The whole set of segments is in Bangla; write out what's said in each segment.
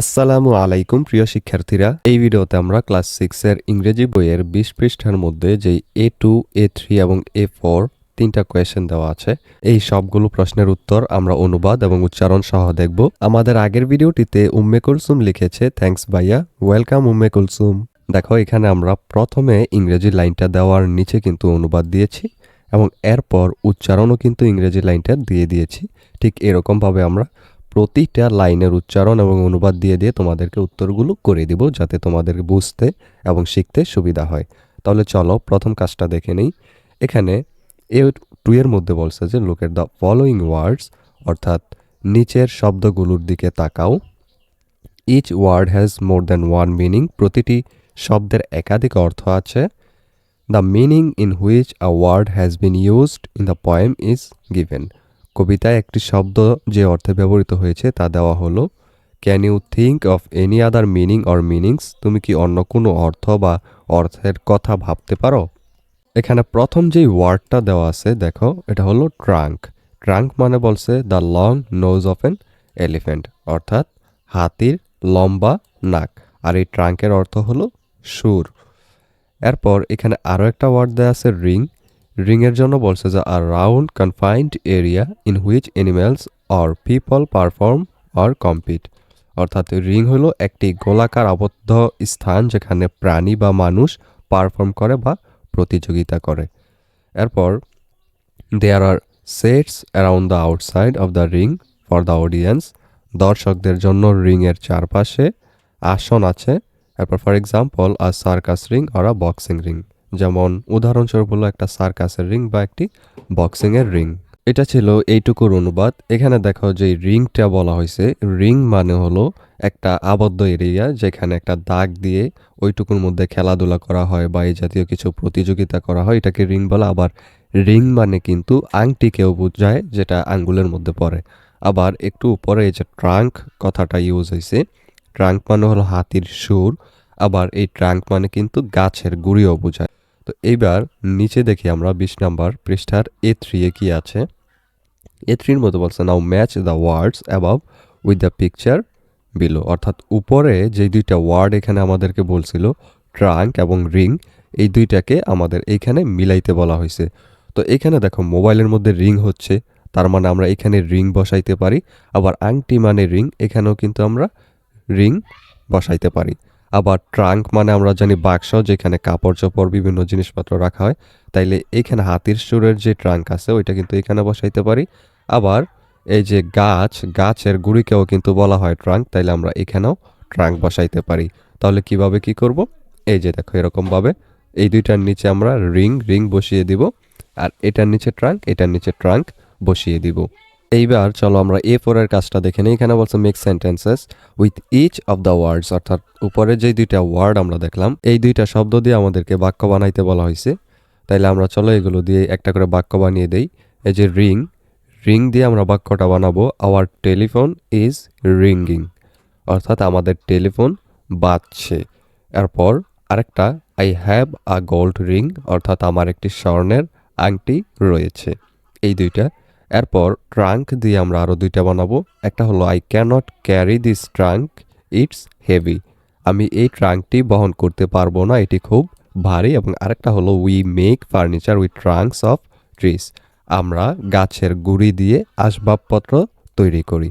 আসসালামু আলাইকুম, প্রিয় শিক্ষার্থীরা। এই ভিডিওতে আমরা ক্লাস সিক্স এর ইংরেজি বইয়ের বিশ পৃষ্ঠার মধ্যে যেই এ টু এ থ্রি এবং এ ফোর তিনটা কোয়েশ্চেন দেওয়া আছে, এই সবগুলো প্রশ্নের উত্তর আমরা অনুবাদ এবং উচ্চারণ সহ দেখব। আমাদের আগের ভিডিওটিতে উম্মে কুলসুম লিখেছে থ্যাংকস ভাইয়া ওয়েলকাম উম্মে কুলসুম। দেখো, এখানে আমরা প্রথমে ইংরেজি লাইনটা দেওয়ার নিচে কিন্তু অনুবাদ দিয়েছি এবং এরপর উচ্চারণও কিন্তু ইংরেজি লাইনটা দিয়ে দিয়েছি। ঠিক এরকমভাবে আমরা প্রতিটা লাইনের উচ্চারণ এবং অনুবাদ দিয়ে দিয়ে তোমাদেরকে উত্তরগুলো করে দিব যাতে তোমাদের বুঝতে এবং শিখতে সুবিধা হয়। তাহলে চলো প্রথম কাজটা দেখে নেই। এখানে এ টু এর মধ্যে বলছে যে লোকের দ্য ফলোয়িং ওয়ার্ডস অর্থাৎ নিচের শব্দগুলোর দিকে তাকাও। Each word has more than one meaning প্রতিটি শব্দের একাধিক অর্থ আছে। The meaning in which a word has been used in the poem is given কবিতায় একটি শব্দ যে অর্থে ব্যবহৃত হয়েছে তা দেওয়া হলো can you think of any other meaning or meanings তুমি কি অন্য কোনো অর্থ বা অর্থের কথা ভাবতে পারো? এখানে প্রথম যেই ওয়ার্ডটা দেওয়া আছে, দেখো, এটা হলো ট্রাঙ্ক। ট্রাঙ্ক মানে বলছে the long nose of an elephant অর্থাৎ হাতির লম্বা নাক। আর এই ট্রাঙ্কের অর্থ হলো সুর এরপর এখানে আরও একটা ওয়ার্ড দেওয়া আছে রিং রিংয়ের জন্য বলছে যে আর round confined area in which animals or people perform or compete অর্থাৎ রিং হলো একটি গোলাকার আবদ্ধ স্থান যেখানে প্রাণী বা মানুষ পারফর্ম করে বা প্রতিযোগিতা করে। এরপর there are seats around the outside of the ring for the audience দর্শকদের জন্য রিংয়ের চারপাশে আসন আছে। এরপর for example a circus ring or a boxing ring যেমন উদাহরণস্বরূপ হলো একটা সার্কাসের রিং বা একটি বক্সিংয়ের রিং। এটা ছিল এইটুকুর অনুবাদ। এখানে দেখো যে রিংটা বলা হয়েছে। রিং মানে হলো একটা আবদ্ধ এরিয়া যেখানে একটা দাগ দিয়ে ওইটুকুর মধ্যে খেলাধুলা করা হয় বা এই জাতীয় কিছু প্রতিযোগিতা করা হয়। এটাকে রিং বলা। আবার রিং মানে কিন্তু আংটিকেও বোঝায় যেটা আঙ্গুলের মধ্যে পড়ে। আবার একটু উপরে এই যে ট্রাঙ্ক কথাটা ইউজ হয়েছে। ট্রাঙ্ক মানে হলো হাতির সুর। আবার এই ট্রাঙ্ক মানে কিন্তু গাছের গুড়িও বোঝায়। তো এইবার নিচে দেখি আমরা বিশ নাম্বার পৃষ্ঠার এ থ্রি এ কি আছে? এ থ্রির মতো বলছে now match the words above with the picture below অর্থাৎ উপরে যে দুইটা ওয়ার্ড এখানে আমাদেরকে বলছিল ট্রাঙ্ক এবং রিং এই দুইটাকে আমাদের এইখানে মিলাইতে বলা হয়েছে। তো এখানে দেখো, মোবাইলের মধ্যে রিং হচ্ছে, তার মানে আমরা এখানে রিং বসাইতে পারি, আবার আংটি মানে রিং এখানেও কিন্তু আমরা রিং বসাইতে পারি। আবার ট্রাঙ্ক মানে আমরা জানি বাক্স, যেখানে কাপড় চোপড়, বিভিন্ন জিনিসপত্র রাখা হয়। তাইলে এখানে হাতির সুরের যে ট্রাঙ্ক আছে, ওইটা কিন্তু এখানে বসাইতে পারি। আবার এই যে গাছ, গাছের গুড়িকেও কিন্তু বলা হয় ট্রাঙ্ক, তাইলে আমরা এখানেও ট্রাঙ্ক বসাইতে পারি। তাহলে কীভাবে কি করব? এই যে দেখো এরকমভাবে। এই দুইটার নিচে আমরা রিং রিং বসিয়ে দিব। আর এটার নিচে ট্রাঙ্ক, এটার নিচে ট্রাঙ্ক বসিয়ে দিব। এইবার চলো আমরা এ ফোরের কাজটা দেখে নিই। এখানে বলছে make sentences with each of the words অর্থাৎ উপরে যে দুইটা ওয়ার্ড আমরা দেখলাম, এই দুইটা শব্দ দিয়ে আমাদেরকে বাক্য বানাইতে বলা হয়েছে। তাইলে আমরা চলো এগুলো দিয়ে একটা করে বাক্য বানিয়ে দেই। এই যে রিং রিং দিয়ে আমরা বাক্যটা বানাবো। আওয়ার টেলিফোন ইজ রিঙ্গিং অর্থাৎ আমাদের টেলিফোন বাজছে। এরপর আরেকটা I have a gold ring অর্থাৎ আমার একটি স্বর্ণের আংটি রয়েছে। এই দুইটা এরপর ট্রাঙ্ক দিয়ে আমরা আরও দুইটা বানাবো। একটা হলো I cannot carry this trunk it's heavy আমি এই ট্রাঙ্কটি বহন করতে পারব না, এটি খুব ভারী। এবং আরেকটা হলো we make furniture with trunks of trees আমরা গাছের গুড়ি দিয়ে আসবাবপত্র তৈরি করি।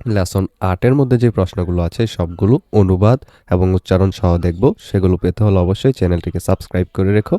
লেসন আটের মধ্যে যে প্রশ্নগুলো আছে, সবগুলো অনুবাদ এবং উচ্চারণ সহ দেখব। সেগুলো পেতে হলে অবশ্যই চ্যানেলটিকে সাবস্ক্রাইব করে রেখো।